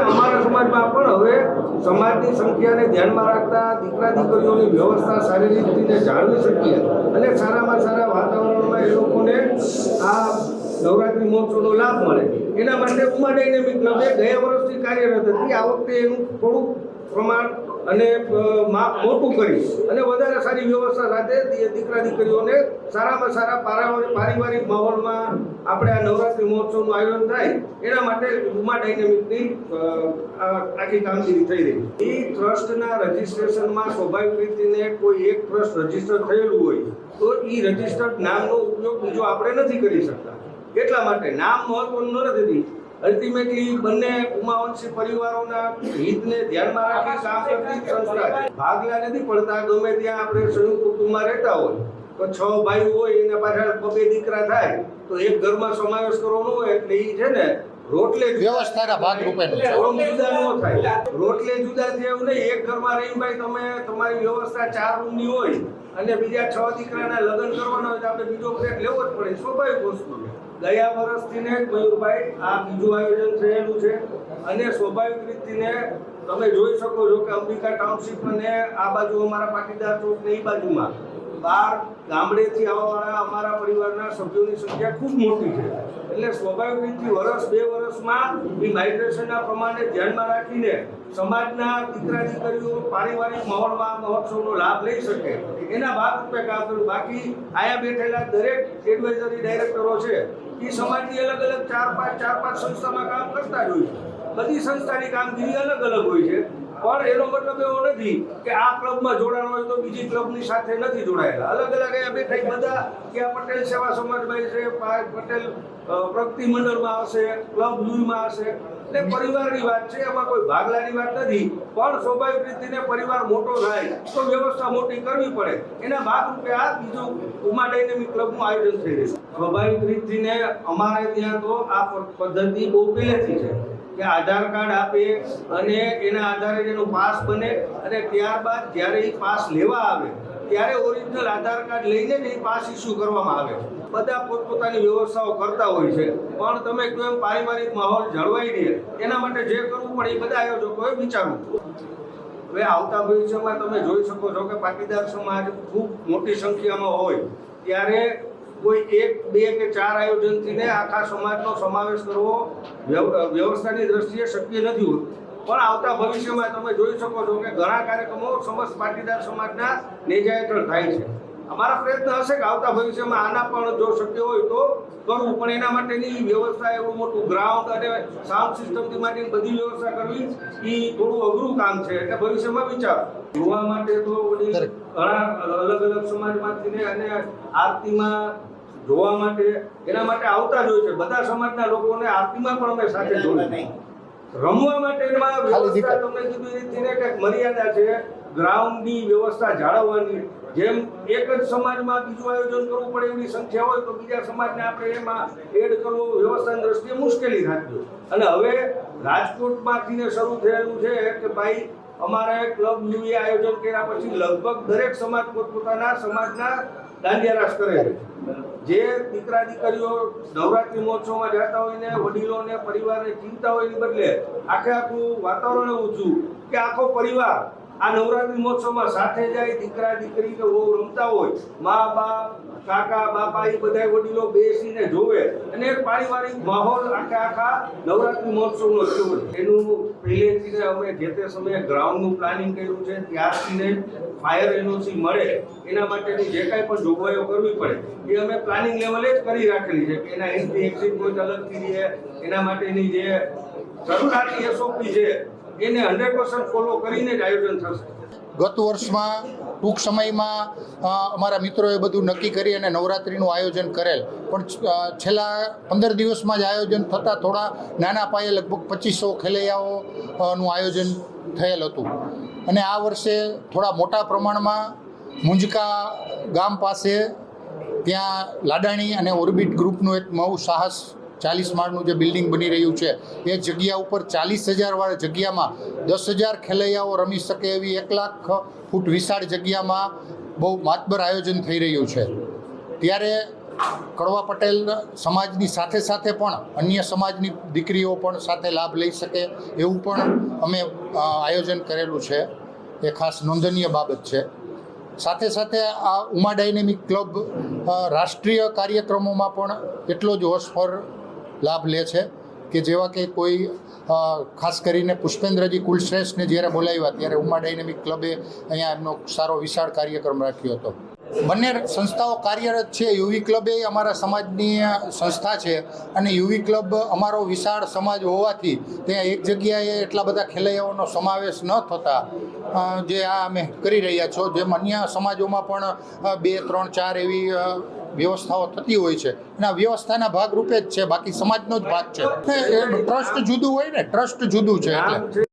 અમારા સમાજમાં પણ હવે સમાજની સંખ્યાને ધ્યાનમાં રાખતા દીકરા દીકરીઓની વ્યવસ્થા સારી રીતે જાળવી શકીએ અને સારામાં સારા વાતાવરણમાં એ લોકોને આ નવરાત્રિ મહોત્સવનો લાભ મળે. એના માટે ઉમા ડાયનેમિક ક્લબે ગયા વર્ષથી કાર્યરત હતી. આ વખતે એનું થોડુંક પ્રમાણ અને મોટું કરી. અને વધારે સારી વ્યવસ્થા સાથે દીકરા, દીકરીઓને સારામાં સારા પારા- પારિવારિક માહોલમાં આપણે આ નવરાત્રિ મહોત્સવનું આયોજન થાય, એના માટે ઉમા ડાયનેમિકની આખી કામગીરી થઈ રહી એ ટ્રસ્ટના રજિસ્ટ્રેશનમાં સ્વાભાવિક રીતે કોઈ એક ટ્રસ્ટ રજિસ્ટર થયેલું હોય, તો એ રજિસ્ટર્ડ નામનો ઉપયોગ બીજો આપણે નથી કરી શકતા. એટલા માટે નામ મહત્વનું નથી. અલ્ટિમેટલી બંને ઉમાવંશી પરિવારોના હિતને ધ્યાનમાં રાખી કામ કરતી સંસ્થા ભાગલા નથી પડતા, ગમે ત્યાં આપણે સંયુક્ત કુટુંબમાં રહેતા હોય, તો છ ભાઈ હોય, એના પાછળ બબે દીકરા થાય, તો એક ઘરમાં સમાવેશ કરવાનો હોય, એટલે એ છે ને રોટલે વ્યવસ્થાના થાય. રોટલે જુદા છે એવું નહીં. એક ઘરમાં રહીને ભાઈ તમે તમારી વ્યવસ્થા ચાર રૂમની હોય અને બીજા છ દીકરાના લગ્ન કરવાના હોય તો આપણે બીજો ફ્લેટ લેવો જ પડે. સ્વાભાવિક વસ્તુ ગયા વર્ષથી ને મયુરભાઈ આ બીજું આયોજન થયેલું છે. અને સ્વાભાવિક રીતને તમે જોઈ શકો છો કે અંબિકા ટાઉનશીપ અને આ બાજુ અમારા પાટીદાર ચોક ને એ બાજુમાં બાર ગામડેથી આવવાવાળા અમારા પરિવારના સભ્યોની સંખ્યા ખૂબ મોટી છે. એટલે સ્વાભાવિક રીતે વર્ષ બે વર્ષમાં એ માઇગ્રેશનના પ્રમાણે ધ્યાનમાં રાખીને સમાજના દીકરા દીકરીઓ પારિવારિક માહોલમાં મહોત્સવનો લાભ લઈ શકે. એના ભાગરૂપે કામ કર્યું. બાકી આયા બેઠેલા દરેક એડવાઇઝરી ડાયરેક્ટરો છે, એ સમાજની અલગ અલગ ચાર પાંચ ચાર પાંચ સંસ્થામાં કામ કરતા જ હોય છે. બધી સંસ્થાની કામગીરી અલગ અલગ હોય છે. પણ એનો મતલબ એવો નથી કે આ ક્લબમાં જોડાણ હોય તો બીજી ક્લબની સાથે નથી જોડાયેલા. અલગ અલગ અહીંયા બેઠા બધા કે આ પટેલ સેવા સમાજમાં છે પટેલ પ્રગતિ મંડળમાં હશે, ક્લબ યુમાં હશે. એટલે પરિવારની વાત છે, એમાં કોઈ ભાગલાની વાત નથી. પણ સ્વાભાવિક રીતે પરિવાર મોટો થાય તો વ્યવસ્થા મોટી કરવી પડે. એના ભાગરૂપે આ બીજું ઉમા ડાયનેમિક ક્લબનું આયોજન થઈ રહ્યું સ્વાભાવિક રીતે અમારે ત્યાં તો આ પદ્ધતિ બહુ પહેલેથી છે. કે આધાર કાર્ડ આપે અને એના આધારે એનો પાસ બને અને ત્યારબાદ જ્યારે એ પાસ લેવા આવે, ત્યારે ઓરિજિનલ આધાર કાર્ડ લઈને એ પાસ ઇસ્યુ કરવામાં આવે. બધા પોતપોતાની વ્યવસ્થાઓ કરતા હોય છે. પણ તમે કહો એમ પારિવારિક માહોલ જળવાઈ રહે, એના માટે જે કરવું પણ એ બધા આયોજકોએ વિચારવું. હવે આવતા ભવિષ્યમાં તમે જોઈ શકો છો કે પાટીદાર સમાજ ખૂબ મોટી સંખ્યામાં હોય, ત્યારે કોઈ એક બે કે ચાર આયોજનથી ને આખા સમાજનો સમાવેશ કરવો વ્યવ- વ્યવસ્થાની દ્રષ્ટિએ શક્ય નથી હોતું. પણ આવતા ભવિષ્યમાં તમે જોઈ શકો છો કે ઘણા કાર્યક્રમો સમસ્ત પાટીદાર સમાજના નેજા હેઠળ થાય છે. અમારા પ્રયત્ન હશે કે આવતા ભવિષ્યમાં આના પણ જો શક્ય હોય તો કરવું પણ એના માટેની વ્યવસ્થા એવું મોટું ગ્રાઉન્ડ અને સાઉન્ડ સિસ્ટમથી માટેની બધી વ્યવસ્થા કરવી એ થોડું અઘરું કામ છે એટલે ભવિષ્યમાં વિચાર. જોવા માટે તો ઘણા અલગ અલગ સમાજમાંથી ને અને આરતીમાં જોવા માટે એના માટે આવતા જ હોય છે. બધા સમાજના લોકોને આરતીમાં પણ અમે સાથે જોડે રમવા માટે એમાં વ્યવસ્થા તમને કીધું એ કંઈક મર્યાદા છે. ગ્રાઉન્ડની વ્યવસ્થા જાળવવાની. જેમ એક જ સમાજમાં બીજું આયોજન કરવું પડે એવી સંખ્યા હોય તો બીજા સમાજને આપણે એમાં એડ કરવો વ્યવસ્થાની દ્રષ્ટિએ મુશ્કેલી હોય અને હવે રાજકોટમાંથી ને શરૂ થયેલું છે કે ભાઈ અમારે ક્લબ યુએ આયોજન કર્યા પછી લગભગ દરેક સમાજ પોતપોતાના સમાજના દાંડિયા રાસ કરે છે. જે દીકરા દીકરીઓ નવરાત્રિ મહોત્સવમાં જતા હોય ને, વડીલોને, પરિવારને ચિંતા હોય એની બદલે આખે આખું વાતાવરણ એવું છું કે આખો પરિવાર આ નવરાત્રિ મહોત્સવમાં સાથે જાય, દીકરા દીકરી કે બહુ રમતા હોય, મા બાપ કાકા, બાપા, એ બધા વડીલો બેસીને જોવે અને એક પારિવારિક માહોલ આખા આખા નવરાત્રી મહોત્સવનો થયો એનું પહેલેથી અમે જે તે સમયે ગ્રાઉન્ડનું પ્લાનિંગ કર્યું છે, ત્યારથી ફાયર એનઓસી મળે, એના માટેની જે કાંઈ પણ જોગવાઈઓ કરવી પડે, એ અમે પ્લાનિંગ લેવલે જ કરી રાખેલી છે કે એના એન્ટ્રી એક્ઝિટ પોઈન્ટ અલગથી રહે, એના માટેની જે સરકારી એસઓપી છે એને હંડ્રેડ પર્સન્ટ ફોલો કરીને જ આયોજન થશે. ગત વર્ષમાં ટૂંક સમયમાં અમારા મિત્રોએ બધું નક્કી કરી અને નવરાત્રિનું આયોજન કરેલ. પણ છેલ્લા પંદર દિવસમાં જ આયોજન થતાં થોડા નાના પાયે લગભગ પચીસો ખેલૈયાઓ નું આયોજન થયેલ હતું. અને આ વર્ષે થોડા મોટા પ્રમાણમાં મુંજકા ગામ પાસે ત્યાં લાડાણી અને ઓર્બિટ ગ્રુપનું એક નવું સાહસ ચાલીસ માળનું જે બિલ્ડિંગ બની રહ્યું છે, એ જગ્યા ઉપર ચાલીસ હજારવાળા જગ્યામાં દસ હજાર ખેલૈયાઓ રમી શકે એવી એક લાખ ફૂટ વિશાળ જગ્યામાં બહુ માતબર આયોજન થઈ રહ્યું છે. ત્યારે કડવા પટેલ સમાજની સાથે સાથે પણ અન્ય સમાજની દીકરીઓ પણ સાથે લાભ લઈ શકે એવું પણ અમે આયોજન કરેલું છે. એ ખાસ નોંધનીય બાબત છે. સાથે સાથે આ ઉમા ડાયનેમિક ક્લબ રાષ્ટ્રીય કાર્યક્રમોમાં પણ એટલો જ હોશભર લાભ લે છે કે જેવા કે કોઈ ખાસ કરીને પુષ્પેન્દ્રજી કુલશ્રેષ્ઠને જ્યારે બોલાવ્યા ત્યારે ઉમા ડાયનેમિક ક્લબે અહીંયા એમનો સારો વિશાળ કાર્યક્રમ રાખ્યો હતો. બંને સંસ્થાઓ કાર્યરત છે. યુવી ક્લબ એ અમારા સમાજની સંસ્થા છે અને યુવી ક્લબ અમારો વિશાળ સમાજ હોવાથી ત્યાં એક જગ્યાએ એટલા બધા ખેલૈયાઓનો સમાવેશ ન થતા જે આ અમે કરી રહ્યા છો. જેમ અન્ય સમાજોમાં પણ બે ત્રણ ચાર એવી વ્યવસ્થાઓ થતી હોય છે. અને આ વ્યવસ્થાના ભાગ રૂપે જ છે. બાકી સમાજનો જ ભાગ છે. ટ્રસ્ટ જુદું હોય ને ટ્રસ્ટ જુદું છે એટલે.